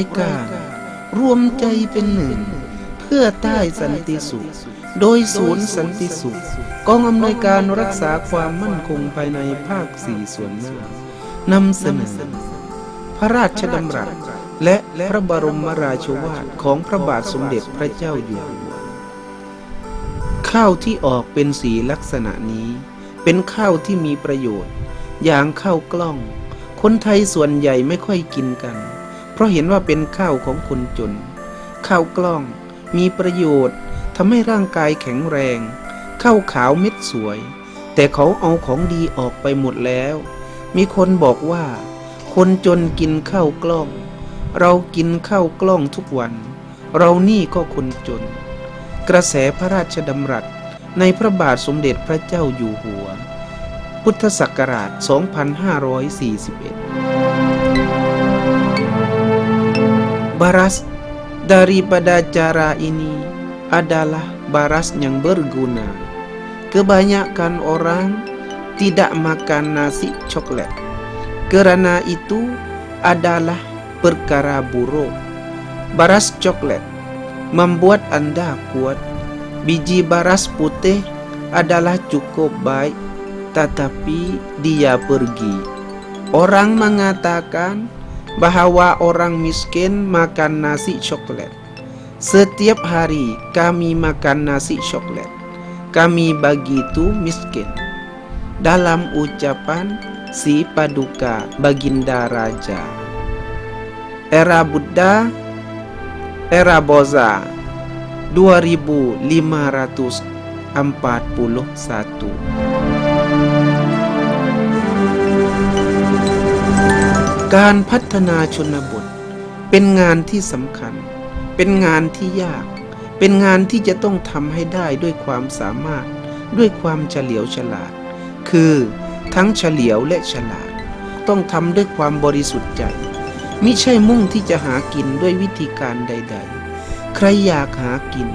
ายการรวมใจเป็นหนึ่ง เพื่อใต้สันติสุข โดยศูนย์สันติสุข กองอำนวยการรักษาความมั่นคงภายในภาคสี่ส่วนหน้านำเสนอพระราชดำรัสและพระบรมราชวาทของพระบาทสมเด็จพระเจ้าอยู่หัวข้าวที่ออกเป็นสีลักษณะนี้ เป็นข้าวที่มีประโยชน์ อย่างข้าวกล้อง คนไทยส่วนใหญ่ไม่ค่อยกินกัน ราะเห็นว่าเป็นข้าวของคนจน ข้าวกล้องมีประโยชน์ทำให้ร่างกายแข็งแรง ข้าวขาวเม็ดสวย แต่เขาเอาของดีออกไปหมดแล้ว มีคนบอกว่า คนจนกินข้าวกล้อง เรากินข้าวกล้องทุกวัน เรานี่ก็คนจน กระแสพระราชดำรัสในพระบาทสมเด็จพระเจ้าอยู่หัว พุทธศักราช 2541 Baras daripada cara ini adalah baras yang berguna. Kebanyakan orang tidak makan nasi coklat. Kerana itu adalah perkara buruk. Baras coklat membuat Anda kuat. Biji baras putih adalah cukup baik, tetapi dia pergi. Orang mengatakan bahwa orang miskin makan nasi coklat. Setiap hari kami makan nasi coklat. Kami begitu miskin. Dalam ucapan si Paduka Baginda Raja. Era Buddha, era Boza, 2541 การพัฒนาชนบท เป็นงานที่สำคัญ เป็นงานที่ยาก เป็นงานที่จะต้องทำให้ได้ด้วยความสามารถ ด้วยความเฉลียวฉลาด คือทั้งเฉลียวและฉลาด ต้องทำด้วยความบริสุทธิ์ใจมิใช่มุ่งที่จะหากินด้วยวิธีการใด ๆ ใครอยากหากิน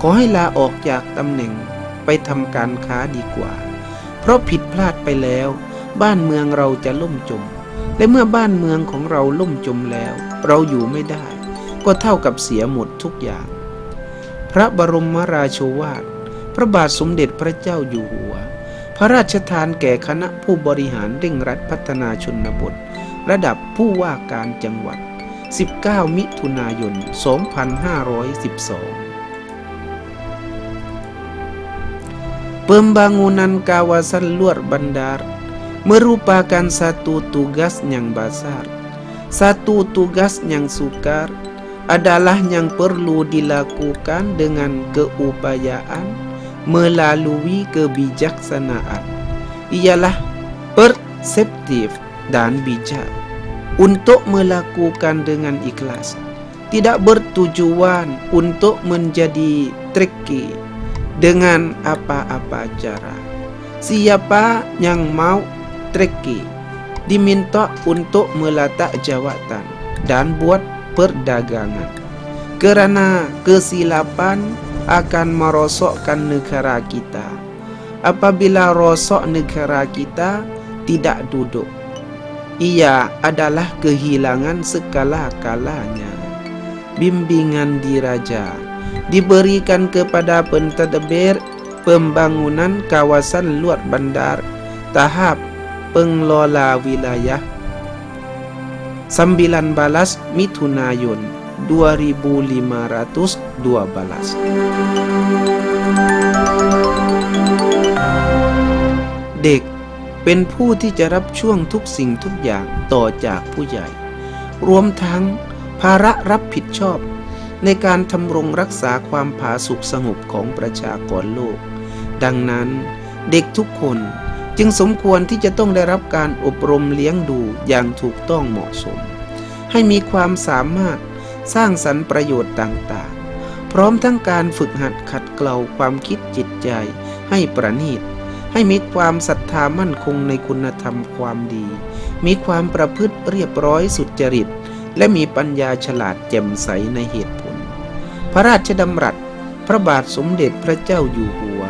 ขอให้ลาออกจากตำแหน่งไปทำการค้าดีกว่า เพราะผิดพลาดไปแล้ว บ้านเมืองเราจะล่มจม และเมื่อบ้านเมืองของเราล่มจมแล้ว เราอยู่ไม่ได้ ก็เท่ากับเสียหมดทุกอย่าง พระบรมราโชวาท พระบาทสมเด็จพระเจ้าอยู่หัว พระราชทานแก่คณะผู้บริหารเร่งรัดพัฒนาชนบท ระดับผู้ว่าการจังหวัด 19 มิถุนายน 2512 Pembangunan kawasan luar bandar merupakan satu tugas yang besar. Satu tugas yang sukar adalah yang perlu dilakukan dengan keupayaan melalui kebijaksanaan. Ialah perseptif dan bijak untuk melakukan dengan ikhlas. Tidak bertujuan untuk menjadi tricky dengan apa-apa cara. Siapa yang mau tricky diminta untuk meletak jawatan dan buat perdagangan. Kerana kesilapan akan merosokkan negara kita. Apabila rosok negara kita tidak duduk, ia adalah kehilangan segala-galanya. Bimbingan diraja diberikan kepada pentadbir pembangunan kawasan luar bandar tahap pengelola wilayah 19 Mitunayun 2512 เด็กเป็นผู้ที่จะรับช่วงทุกสิ่งทุกอย่างต่อจากผู้ใหญ่ รวมทั้งภาระรับผิดชอบ ในการทำรงรักษาความผาสุกสงบของประชากรโลก ดังนั้นเด็กทุกคน จึงสมควรที่จะต้องได้รับการอบรมเลี้ยงดูอย่างถูกต้องเหมาะสม ให้มีความสามารถสร้างสรรค์ประโยชน์ต่างๆ พร้อมทั้งการฝึกหัดขัดเกลาความคิดจิตใจ ให้ประณีต ให้มีความศรัทธามั่นคงในคุณธรรมความดี มีความประพฤติเรียบร้อยสุจริต และมีปัญญาฉลาดแจ่มใสในเหตุผล พระราชดำรัส พระบาทสมเด็จพระเจ้าอยู่หัว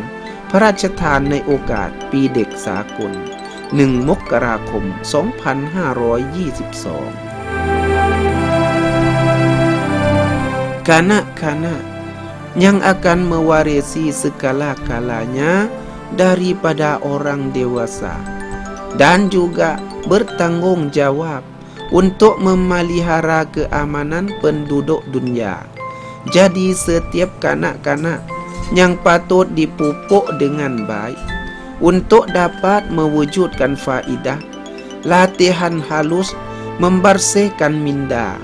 ระราชทานในโอกาสปีเด็กสากล 1 มกราคม 2522 kanak-kanak yang akan mewarisi segala kalanya daripada orang dewasa dan juga bertanggung jawab untuk memelihara keamanan penduduk dunia. Jadi setiap kanak-kanak yang patut dipupuk dengan baik untuk dapat mewujudkan faidah latihan halus membersihkan minda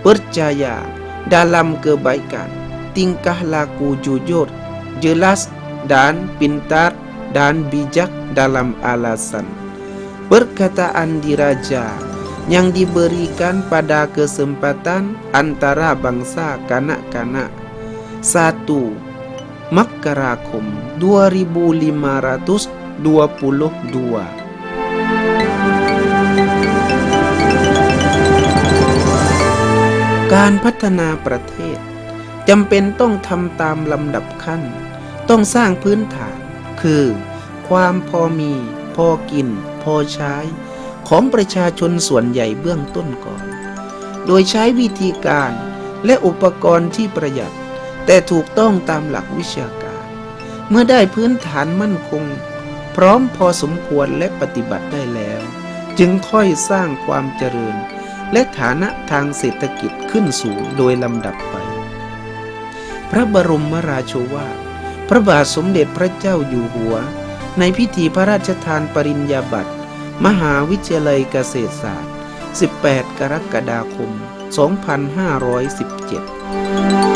percaya dalam kebaikan. Tingkah laku jujur jelas dan pintar dan bijak dalam alasan. Perkataan diraja yang diberikan pada kesempatan antara bangsa kanak-kanak 1 Makarakum 2522การพัฒนาประเทศจำเป็นต้องทำตามลำดับขั้น ต้องสร้างพื้นฐาน คือ ความพอมี พอกิน พอใช้ ของประชาชนส่วนใหญ่เบื้องต้นก่อน โดยใช้วิธีการและอุปกรณ์ที่ประหยัด แต่ถูกต้องตามหลักวิชาการ เมื่อได้พื้นฐานมั่นคง พร้อมพอสมควรและปฏิบัติได้แล้ว จึงค่อยสร้างความเจริญ และฐานะทางเศรษฐกิจขึ้นสูงโดยลำดับไป พระบรมราโชวาทพระบาทสมเด็จพระเจ้าอยู่หัว ในพิธีพระราชทานปริญญาบัตร มหาวิทยาลัยเกษตรศาสตร์ 18 กรกฎาคม 2517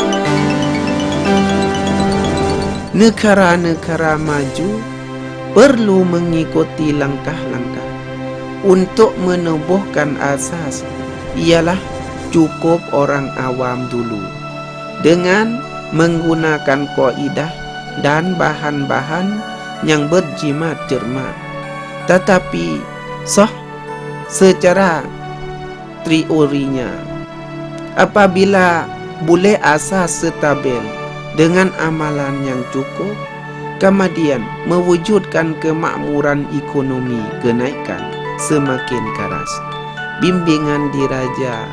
Negara-negara maju perlu mengikuti langkah-langkah untuk menubuhkan asas ialah cukup orang awam dulu dengan menggunakan kaidah dan bahan-bahan yang berjimat cermat. Tetapi sah secara teorinya apabila boleh asas stabil dengan amalan yang cukup kemudian mewujudkan kemakmuran ekonomi kenaikan semakin keras bimbingan diraja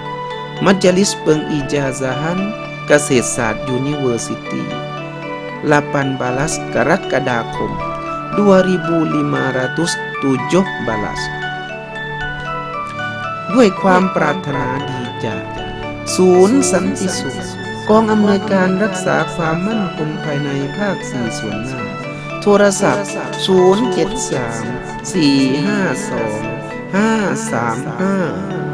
Majelis Pengijazahan Kesesat University 18 Karakadakum 2517 ด้วยความปรารถนาดีจากศูนย์สันติสุข กองอำนวยการรักษาความมั่นคงภายในภาคสี่ส่วนหน้า โทรศัพท์ 073 452 535